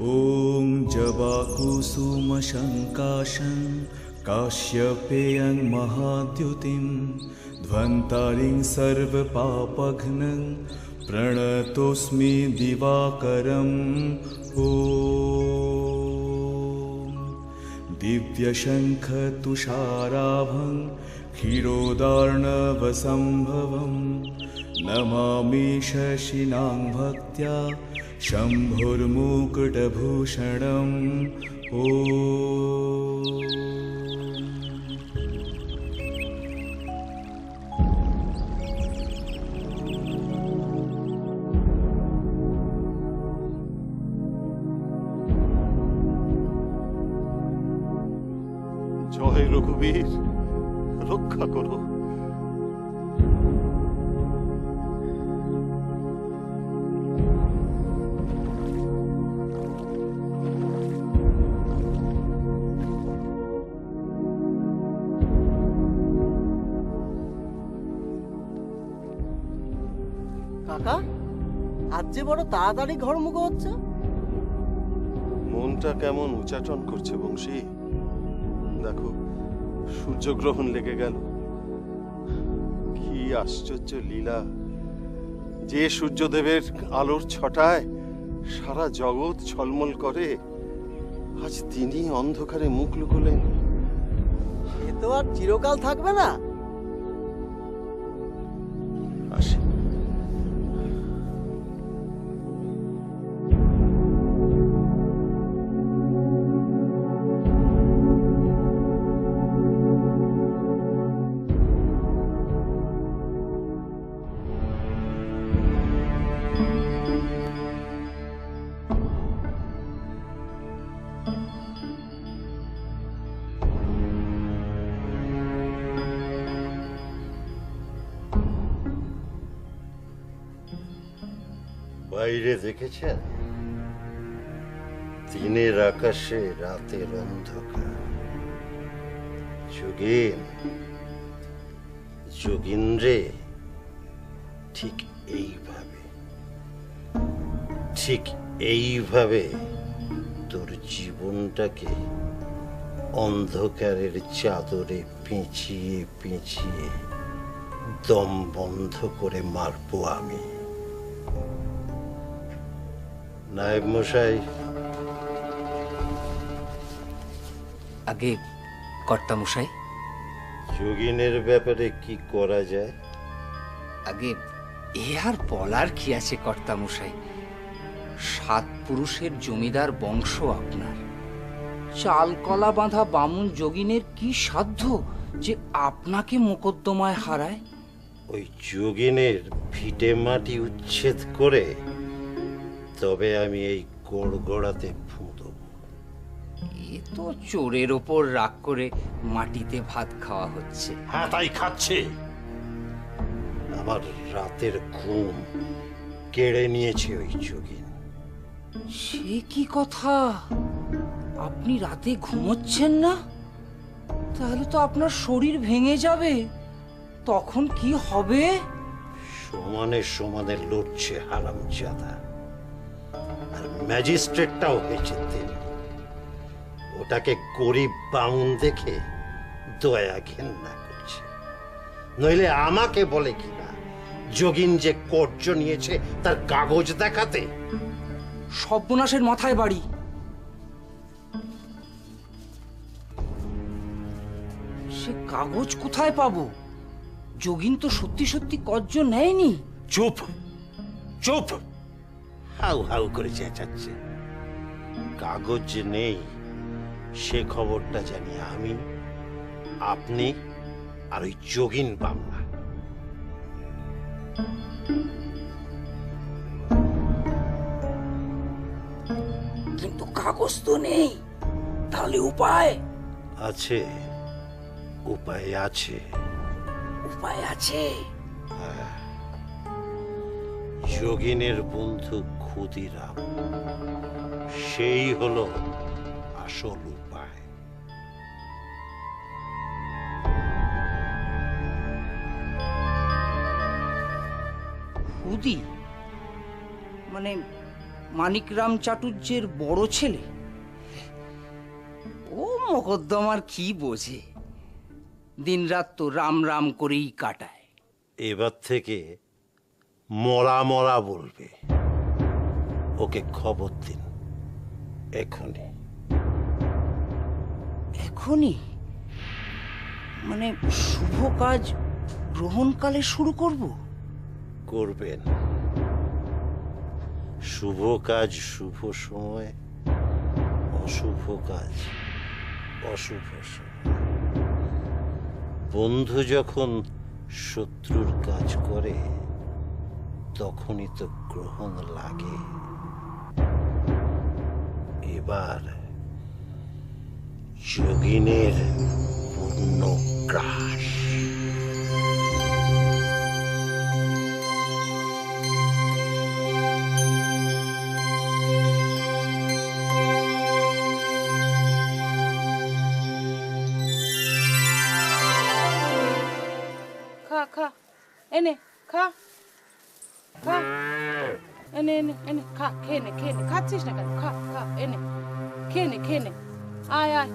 ॐ जवाकुसुमशङ्काशं काश्यपेयं महाद्युतिं ध्वन्तारिं सर्वपापघ्नं प्रणतोऽस्मि दिवाकरम्। ॐ दिव्यशङ्खतुषाराभं क्षीरोदार्णवसम्भवं नमामि शशिनां भक्त्या शम्भुर्मुकुटभूषणम् ॐ জয় রঘুবীর রক্ষা করো কাকা? আজ যে বড় তাড়াতাড়ি ঘর মুখো হচ্ছে। মনটা কেমন উচাটন করছে বংশী। দেখো সূর্যগ্রহণ লেগে গেল। কি আশ্চর্য লীলা। যে সূর্যদেবের আলোর ছটায় সারা জগৎ ঝলমল করে আজ তিনি অন্ধকারে মুখ লুকোলেন। এ তো আর চিরকাল থাকবে না। বাইরে দেখেছেন? দিনের আকাশে রাতের অন্ধকার। যোগিন, যোগিন্দ্রে, ঠিক এইভাবে ঠিক এইভাবে তোর জীবনটাকে অন্ধকারের চাদরে পেঁচিয়ে পেঁচিয়ে দম বন্ধ করে মারবো আমি। নায়েব মশাই। আগে কর্তামশাই যোগিনের ব্যাপারে কি করা যায়? আগে এ আর বলার কি আছে কর্তামশাই সাত পুরুষের জমিদার বংশ আপনার। চালকলা বাঁধা বামুন যোগিনের কি সাধ্য যে আপনাকে মোকদ্দমায় হারায়? ওই যোগিনের ভিটে মাটি উচ্ছেদ করে তবে আমি এই গোড়গোড়াতে ফুঁদব এ তো চোরের ওপর রাগ করে মাটিতে ভাত খাওয়া হচ্ছে। হ্যাঁ তাই খাচ্ছে। আমার রাতের ঘুম কেড়ে নিয়েছে ওই যোগিন। সে কি কথা? আপনি রাতে ঘুমোচ্ছেন না? তাহলে তো আপনার শরীর ভেঙে যাবে। তখন কি হবে? সমানে সমানে লড়ছে হারাম জাদা আর ম্যাজিস্ট্রেটটাও হয়েছে ওটাকে গরিব বাউন দেখে দয়া ঘেন্না করছে। নইলে আমাকে বলে কিনা যোগিন যে কর্য নিয়েছে তার কাগজ দেখাতে? সর্বনাশের মাথায় বাড়ি। সে কাগজ কোথায় পাবো? যোগিন তো সত্যি সত্যি কর্য নেয়নি। চুপ চুপ। হাউ হাউ করে চেঁচাচ্ছে। কাগজ যে নেই সে খবরটা জানি আমি আপনি আর ওই যোগিন বাংলা কিন্তু কাগজ তো নেই তাহলে উপায়? আছে উপায় আছে। উপায় আছে? যোগিনের বন্ধু ক্ষুদিরাম। সেই হলো আসল উপায়। হুদি মানে মানিকরাম চাটুর্যের বড় ছেলে? ও মকদ্দমার কি বোঝে? দিনরাত তো রাম রাম করেই কাটায়। এবার থেকে মরা মরা বলবে। ওকে খবর দিন। এখনই। এখনই? মানে শুভ কাজ গ্রহণকালে শুরু করব? করবেন। শুভ কাজ শুভ সময় অশুভ কাজ অশুভ সময়। বন্ধু যখন শত্রুর কাজ করে তখনই তো গ্রহণ লাগে। এবার যোগিনের পূর্ণ গ্রাস। খা খা। এনে খা। খা। ene ene ene kha khene khene khatsish na kha kha ene khene khene ay ay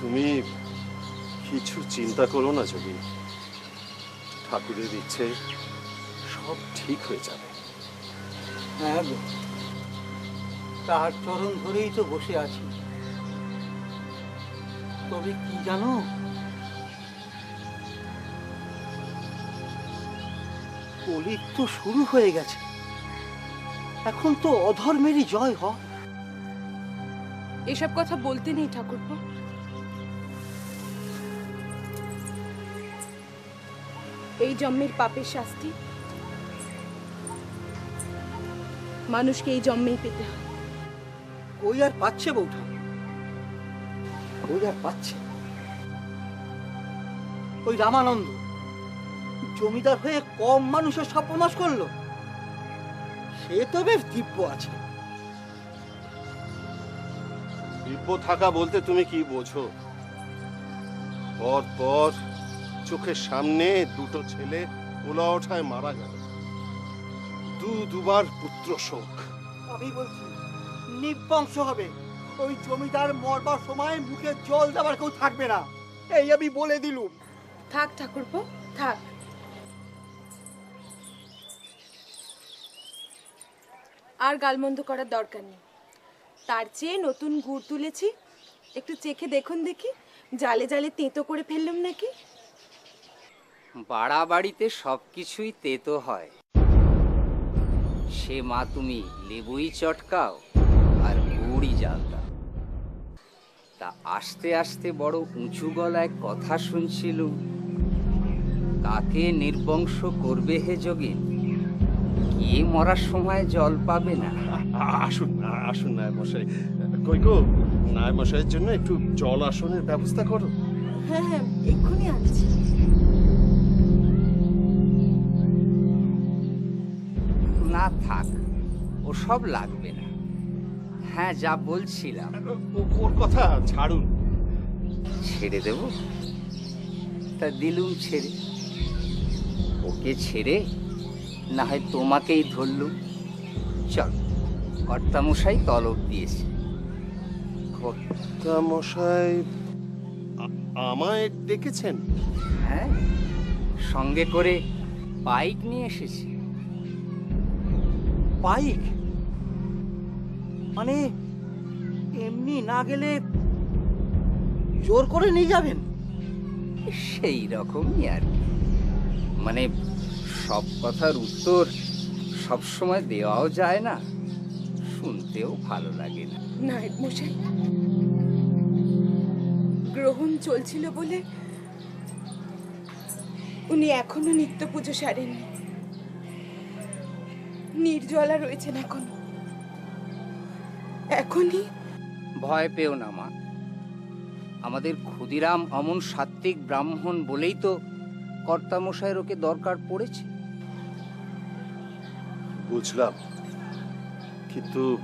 তুমি কিছু চিন্তা করো না যোগী। ঠাকুরের ইচ্ছে সব ঠিক হয়ে যাবে। হ্যাঁ গো তার চরণ ধরেই তো বসে আছি। তবে কি জানো? কলির তো শুরু হয়ে গেছে। এখন তো অধর্মেরই জয় হয়। এসব কথা বলতে নেই ঠাকুরপো। এই জন্মের পাপের শাস্তি? মানুষকে এই জন্মেই পেতে হয় ওই আর পাচ্ছে বৌঠা ওই আর পাচ্ছে? ওই রামানন্দ জমিদার হয়ে কম মানুষের সর্বনাশ করল। সে তো বেশ দিব্য আছে। দিব্য থাকা বলতে তুমি কি বোঝো? পর পর চোখের সামনে দুটো ছেলে ওলা ওঠায় মারা গেল। দু দুবার পুত্র শোক। আমি বলছি নিবংশ হবে। ওই জমিদার মরবার সময় মুখে জল দেওয়ার কেউ থাকবে না। এই আমি বলে দিলুম। থাক ঠাকুরপো থাক। আর গালমন্দ করার দরকার নেই। তার চেয়ে নতুন গুড় তুলেছি। একটু চেখে দেখুন দেখি। জালে জালে তেঁতো করে ফেললাম নাকি? বাড়াবাড়িতে সব কিছুই তেতো হয়। সে মা তুমি লেবুই চটকাও আর গুড়ই জাল দাও তা আস্তে আস্তে বড় উঁচু গলায় কথা শুনছিল কাকে নির্বংশ করবে হে যোগিন? কে মরার সময় জল পাবে না? আসুন না আসুন নায় মশাই। কই গো নায় মশাইয়ের জন্য একটু জল আসনের ব্যবস্থা করো। হ্যাঁ হ্যাঁ এক্ষুনি আনছি। না থাক ও সব লাগবে না। হ্যাঁ যা বলছিলাম। ও- ওর কথা ছাড়ুন। ছেড়ে দেব? তা দিলুম ছেড়ে। ওকে ছেড়ে না হয় তোমাকেই ধরলুম। চল কর্তামশাই তলব দিয়েছে কর্তা মশাই আ- আমায় ডেকেছেন হ্যাঁ সঙ্গে করে বাইক নিয়ে এসেছি। বাইক? মানে এমনি না গেলে জোর করে নিয়ে যাবেন? সেই রকমই আর কি। মানে সব কথার উত্তর সব সময় দেওয়াও যায় না শুনতেও ভালো লাগে না। নায়ক মশাই গ্রহণ চলছিল বলে উনি এখনও নিত্য পুজো সারেননি। নির্জলা রয়েছেন এখন। এখনই ভয় পেও না মা। আমাদের ক্ষুদিরাম অমন সাত্ত্বিক ব্রাহ্মণ বলেই তো কর্তামশায়ের ওকে দরকার পড়েছে। বুঝলাম। কিন্তু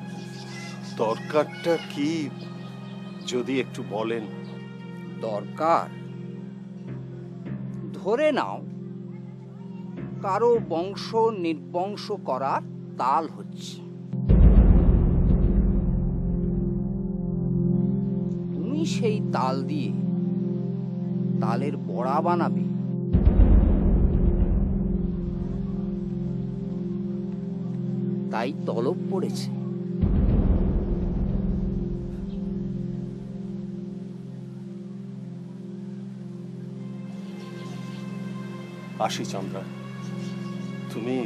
দরকারটা কি যদি একটু বলেন? দরকার? ধরে নাও কারও বংশ নির্বংশ করার তাল হচ্ছে। তুমি সেই তাল দিয়ে তালের বড়া বানাবে। তাই তলব পড়েছে আসি চন্দ্রা। তুমি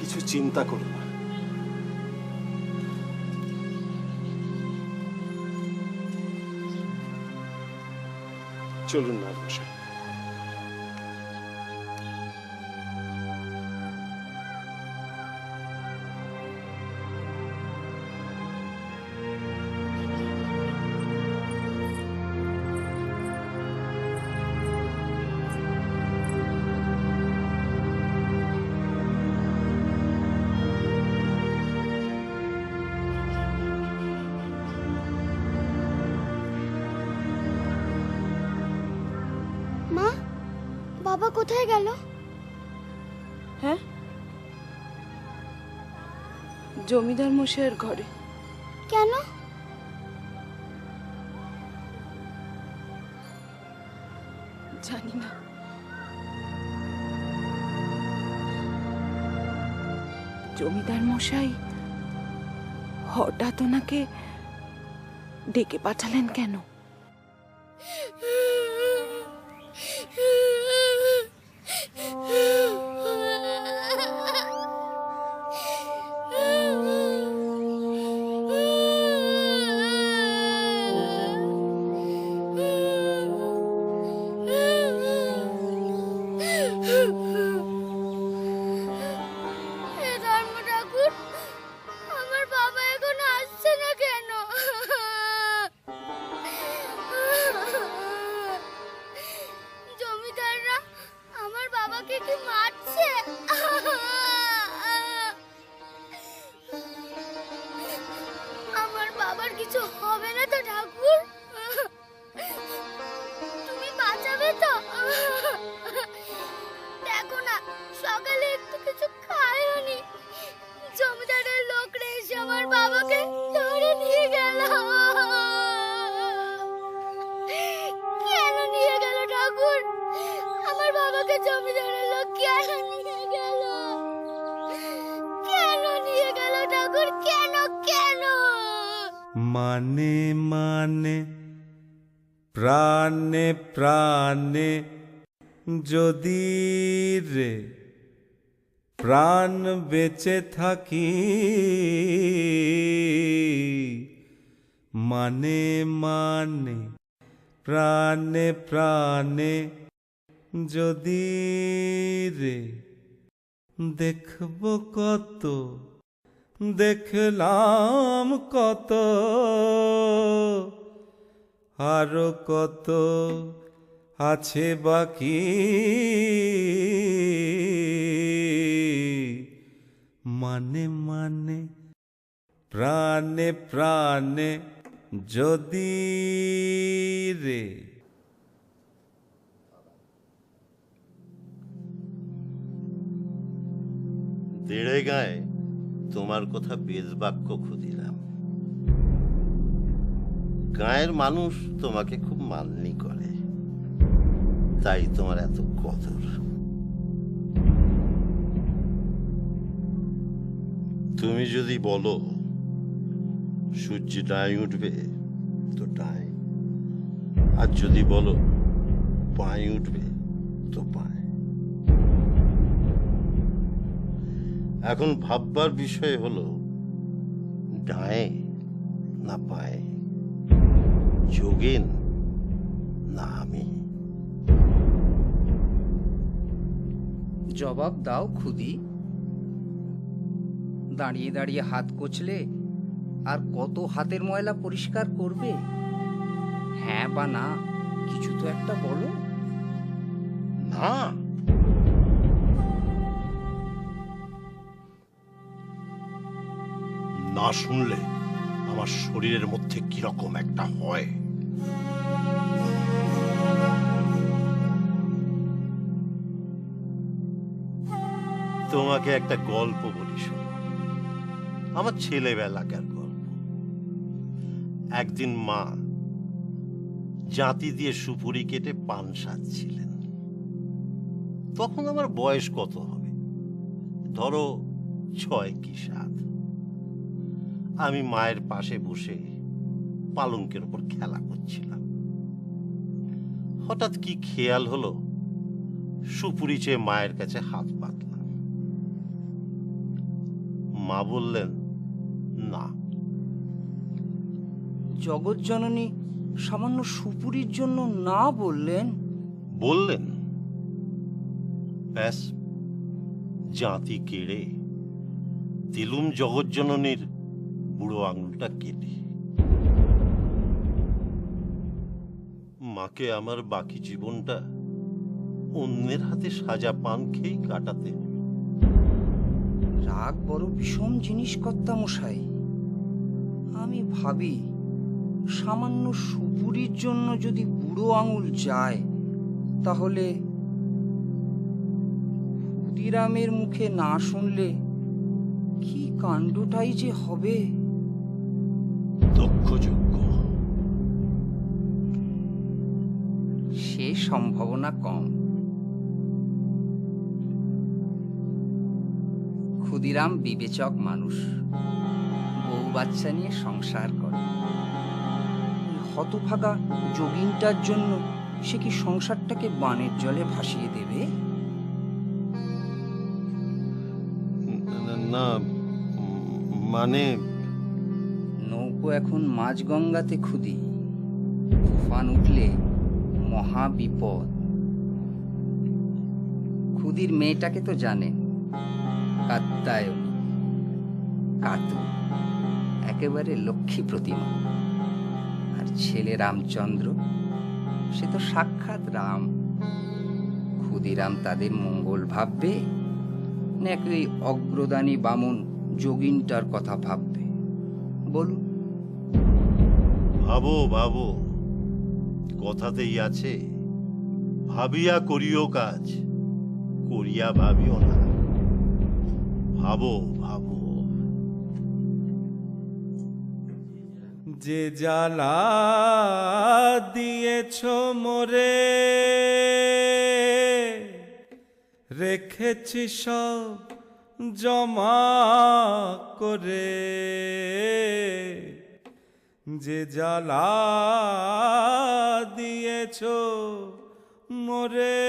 কিছু চিন্তা করো না। চলুন না মশাই কোথায় গেল? হ্যাঁ? জমিদার মশাইয়ের ঘরে। কেন? জানি না। জমিদার মশাই হঠাৎ ওনাকে ডেকে পাঠালেন কেন? মানে মানে প্রাণে প্রাণে যদি রে প্রাণ বেঁচে থাকি মানে মানে প্রাণে প্রাণে যদি রে দেখব কত, দেখলাম কত, আরও কত আছে বাকি। মানে মানে প্রাণে প্রাণে যদি রে দেড়ে গায়ে তোমার কথা বেদ বাক্য খুদিলাম গায়ের মানুষ তোমাকে খুব মাননি করে। তাই তোমার এত কদর। তুমি যদি বলো সূর্য ডায় উঠবে তো ডায় আর যদি বলো পায়ে উঠবে তো পায় এখন ভাববার বিষয় হলো ডায়ে না পায়ে যোগেন না আমি। জবাব দাও খুদি। দাঁড়িয়ে দাঁড়িয়ে হাত কচলে আর কত হাতের ময়লা পরিষ্কার করবে? হ্যাঁ বা না কিছু তো একটা বলো। না। না শুনলে আমার শরীরের মধ্যে কীরকম একটা হয়? তোমাকে একটা গল্প বলি আমার ছেলেবেলাকার গল্প? একদিন মা জাতি দিয়ে সুপুরি কেটে পান সাজছিলেন তখন আমার বয়স কত হবে? ধরো ছয় কি সাত। আমি মায়ের পাশে বসে পালঙ্কের উপর খেলা করছিলাম। হঠাৎ কি খেয়াল হলো? সুপুরি চেয়ে মায়ের কাছে হাত পাতলাম। মা বললেন না। জগৎজননী সামান্য সুপুরির জন্য না বললেন? বললেন ব্যাস জাতি কেড়ে দিলুম জগজ্জননীর বুড়ো আঙুলটা কেটে। মাকে আমার বাকি জীবনটা অন্যের হাতে সাজা পান খেয়েই কাটাতে। রাগ বড় বিষম জিনিস কর্তা মশাই। আমি ভাবি, সামান্য সুপুরির জন্য যদি বুড়ো আঙুল যায়, তাহলে ক্ষুদিরামের মুখে না শুনলে কি কাণ্ডটাই যে হবে? সম্ভাবনা কম। ক্ষুদিরাম বিবেচক মানুষ। বউ বাচ্চা নিয়ে সংসার করে। হতভাগা যোগিনটার জন্য সে কি সংসারটাকে বানের জলে ভাসিয়ে দেবে? না মানে নৌকো এখন মাঝগঙ্গাতে খুদি তুফান উঠলে মহা বিপদ। খুদির মেয়েটাকে তো জানেন কাত্তায়নী কাতু। একেবারে লক্ষ্মী প্রতিমা। আর ছেলে রামচন্দ্র, সে তো সাক্ষাৎ রাম। ক্ষুদিরাম তাদের মঙ্গল ভাববে, নাকি ওই অগ্রদানী বামন যোগিনটার কথা ভাববে? বলুন। ভাবো ভাবো। কথাতেই আছে, ভাবিয়া করিও কাজ, করিয়া ভাবিও না। ভাবো ভাবো। যে জ্বালা দিয়েছ মোরে, রেখেছি সব জমা করে। যে জ্বালা দিয়েছ মোরে,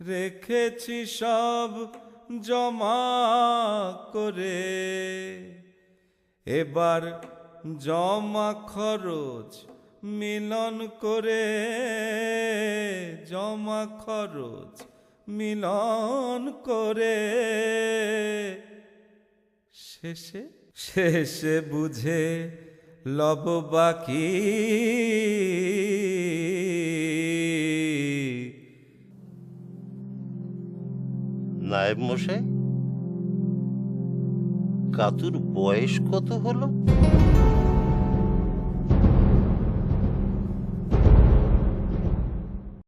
রেখেছি সব জমা করে। এবার জমা খরচ মিলন করে, জমা খরচ মিলন করে। শেষে শেষে বুঝে লব বাকি। নায়েব মশাই কাতুর বয়স কত হলো?